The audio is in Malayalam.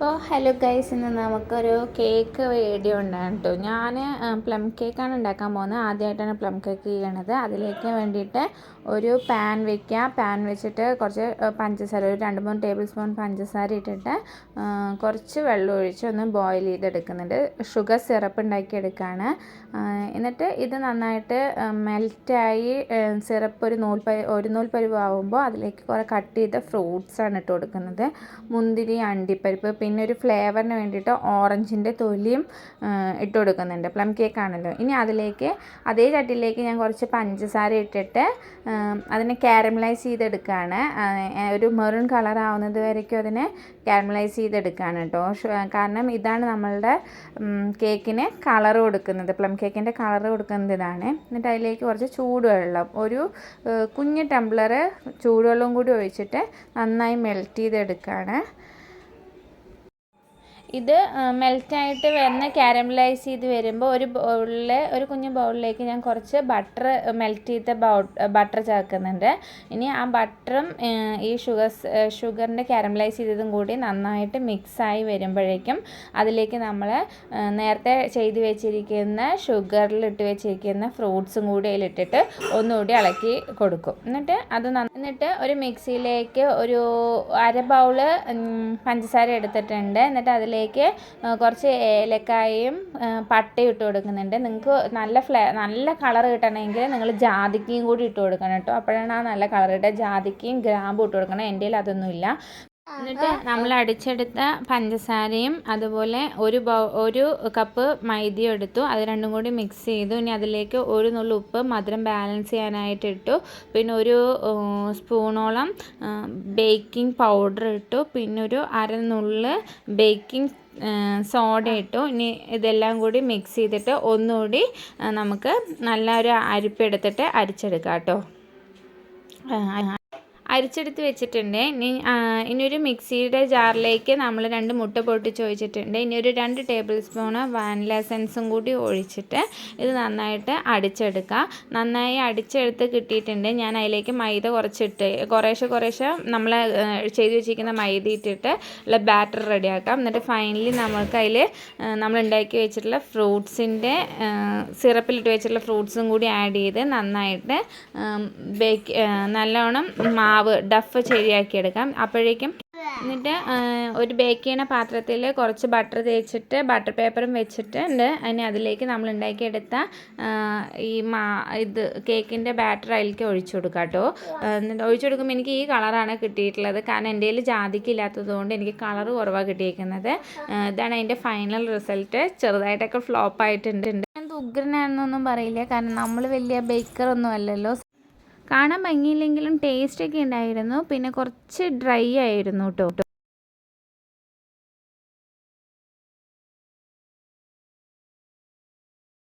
അപ്പോൾ ഹലോ ഗൈസ് ഇന്ന് നമുക്കൊരു കേക്ക് വീഡിയോ ഉണ്ടാകും കേട്ടോ ഞാൻ പ്ലം കേക്കാണ് ഉണ്ടാക്കാൻ പോകുന്നത്. ആദ്യമായിട്ടാണ് പ്ലം കേക്ക് ചെയ്യണത് അതിലേക്ക് വേണ്ടിയിട്ട് ഒരു പാൻ വെക്കുക. പാൻ വെച്ചിട്ട് കുറച്ച് പഞ്ചസാര ഒരു രണ്ട് മൂന്ന് ടേബിൾ സ്പൂൺ പഞ്ചസാര ഇട്ടിട്ട് കുറച്ച് വെള്ളം ഒഴിച്ച് ഒന്ന് ബോയിൽ ചെയ്തെടുക്കുന്നുണ്ട്. ഷുഗർ സിറപ്പ് ഉണ്ടാക്കിയെടുക്കുകയാണ് എന്നിട്ട് ഇത് നന്നായിട്ട് മെൽറ്റായി സിറപ്പ് ഒരു നൂൽ ഒരു നൂൽ പരിവാകുമ്പോൾ അതിലേക്ക് കുറേ കട്ട് ചെയ്ത ഫ്രൂട്ട്സാണ് ഇട്ട് കൊടുക്കുന്നത്. മുന്തിരി അണ്ടിപ്പരിപ്പ് പിന്നെ ഒരു ഫ്ലേവറിന് വേണ്ടിയിട്ട് ഓറഞ്ചിന്റെ തൊലിയും ഇട്ട് കൊടുക്കുന്നുണ്ട്. പ്ലം കേക്ക് ആണല്ലോ ഇനി അതിലേക്ക് അതേ ചട്ടിയിലേക്ക് ഞാൻ കുറച്ച് പഞ്ചസാര ഇട്ടിട്ട് അതിനെ കാരമലൈസ് ചെയ്തെടുക്കുകയാണ് ഒരു മെറൂൺ കളർ ആവുന്നത് വരയ്ക്കും അതിനെ കാരമലൈസ് ചെയ്തെടുക്കുകയാണ് കേട്ടോ കാരണം ഇതാണ് നമ്മളുടെ കേക്കിന് കളർ കൊടുക്കുന്നത്. പ്ലം കേക്കിന്റെ കളർ കൊടുക്കുന്നത് ഇതാണ്. എന്നിട്ട് അതിലേക്ക് കുറച്ച് ചൂടുവെള്ളം ഒരു കുഞ്ഞ് ടംബ്ലർ ചൂടുവെള്ളം കൂടി ഒഴിച്ചിട്ട് നന്നായി മെൽറ്റ് ചെയ്തെടുക്കുകയാണ് ഇത് മെൽറ്റായിട്ട് വന്ന് കാരമലൈസ് ചെയ്ത് വരുമ്പോൾ ഒരു ബൗളിൽ ഒരു കുഞ്ഞു ബൗളിലേക്ക് ഞാൻ കുറച്ച് ബട്ടർ മെൽറ്റ് ചെയ്ത ബട്ടർ ചേർക്കുന്നുണ്ട്. ഇനി ആ ബട്ടറും ഈ ഷുഗർ ഷുഗറിന്റെ കാരമലൈസ് ചെയ്തതും കൂടി നന്നായിട്ട് മിക്സായി വരുമ്പോഴേക്കും അതിലേക്ക് നമ്മൾ നേരത്തെ ചെയ്ത് വെച്ചിരിക്കുന്ന ഷുഗറിൽ ഇട്ട് വെച്ചിരിക്കുന്ന ഫ്രൂട്ട്സും കൂടി അതിലിട്ടിട്ട് ഒന്നുകൂടി ഇളക്കി കൊടുക്കും. എന്നിട്ട് അത് എന്നിട്ട് ഒരു മിക്സിയിലേക്ക് ഒരു അര ബൗൾ പഞ്ചസാര എടുത്തിട്ടുണ്ട്. എന്നിട്ട് അതിലേക്ക് അതിലേക്ക് കുറച്ച് ഏലക്കായയും പട്ടയും ഇട്ട് കൊടുക്കുന്നുണ്ട്. നിങ്ങൾക്ക് നല്ല ഫ്ലേ നല്ല കളർ കിട്ടണമെങ്കിൽ നിങ്ങൾ ജാതിക്കയും കൂടി ഇട്ട് കൊടുക്കണം കേട്ടോ. അപ്പോഴാണ് ആ നല്ല കളർ കിട്ടുക. ജാതിക്കയും ഗ്രാമ്പും ഇട്ട് കൊടുക്കണം. എന്റെ അതൊന്നുമില്ല. എന്നിട്ട് നമ്മൾ അടിച്ചെടുത്ത പഞ്ചസാരയും അതുപോലെ ഒരു ബൗ ഒരു കപ്പ് മൈദയും എടുത്തു. അത് രണ്ടും കൂടി മിക്സ് ചെയ്തു. ഇനി അതിലേക്ക് ഒരു നുള്ളു ഉപ്പ് മധുരം ബാലൻസ് ചെയ്യാനായിട്ട് ഇട്ടു. പിന്നെ ഒരു സ്പൂണോളം ബേക്കിംഗ് പൗഡർ ഇട്ടു. പിന്നെ ഒരു അര നുള്ള് ബേക്കിംഗ് സോഡ ഇട്ടു. ഇനി ഇതെല്ലാം കൂടി മിക്സ് ചെയ്തിട്ട് ഒന്നുകൂടി നമുക്ക് നല്ല ഒരു അരിപ്പെടുത്തിട്ട് അരിച്ചെടുക്കാം കേട്ടോ. അരിച്ചെടുത്ത് വെച്ചിട്ടുണ്ട്. ഇനി ഇനിയൊരു മിക്സിയുടെ ജാറിലേക്ക് നമ്മൾ രണ്ട് മുട്ട പൊട്ടിച്ച് ഒഴിച്ചിട്ടുണ്ട് ഇനി ഒരു രണ്ട് ടേബിൾ സ്പൂണ് വാനില എസൻസും കൂടി ഒഴിച്ചിട്ട് ഇത് നന്നായിട്ട് അടിച്ചെടുക്കുക. നന്നായി അടിച്ചെടുത്ത് കിട്ടിയിട്ടുണ്ട്. ഞാൻ അതിലേക്ക് മൈദ കുറച്ചിട്ട് കുറേശ്ശെ കുറേശ്ശെ നമ്മൾ ചെയ്ത് വെച്ചിരിക്കുന്ന മൈദ ഇട്ടിട്ട് ഉള്ള ബാറ്റർ റെഡിയാക്കാം. എന്നിട്ട് ഫൈനലി നമുക്ക് അതിൽ നമ്മൾ ഉണ്ടാക്കി വെച്ചിട്ടുള്ള ഫ്രൂട്ട്സിന്റെ സിറപ്പിലിട്ട് വെച്ചിട്ടുള്ള ഫ്രൂട്ട്സും കൂടി ആഡ് ചെയ്ത് നന്നായിട്ട് ബേക്ക് നല്ലോണം മാവ് മാവ് ഡഫ് ശരിയാക്കിയെടുക്കാം അപ്പോഴേക്കും എന്നിട്ട് ഒരു ബേക്ക് ചെയ്യുന്ന പാത്രത്തിൽ കുറച്ച് ബട്ടർ തേച്ചിട്ട് ബട്ടർ പേപ്പറും വെച്ചിട്ടുണ്ട് അതിന് അതിലേക്ക് നമ്മൾ ഉണ്ടാക്കിയെടുത്ത ഈ മാ ഇത് കേക്കിന്റെ ബാറ്റർ അതിലേക്ക് ഒഴിച്ചു കൊടുക്കാം കേട്ടോ എന്നിട്ട് ഒഴിച്ചു കൊടുക്കുമ്പോൾ എനിക്ക് ഈ കളറാണ് കിട്ടിയിട്ടുള്ളത്. കാരണം എന്റെ കയ്യിൽ ജാതിക്കില്ലാത്തത് എനിക്ക് കളർ കുറവാണ് കിട്ടിയിരിക്കുന്നത് ഇതാണ് അതിന്റെ ഫൈനൽ റിസൾട്ട് ചെറുതായിട്ടൊക്കെ ഫ്ലോപ്പ് ആയിട്ടുണ്ട്. ഉഗ്രനാണെന്നൊന്നും പറയില്ല. കാരണം നമ്മൾ വലിയ ബേക്കറൊന്നും അല്ലല്ലോ. കാണാൻ ഭംഗിയില്ലെങ്കിലും ടേസ്റ്റൊക്കെ ഉണ്ടായിരുന്നു. പിന്നെ കുറച്ച് ഡ്രൈ ആയിരുന്നു കേട്ടോ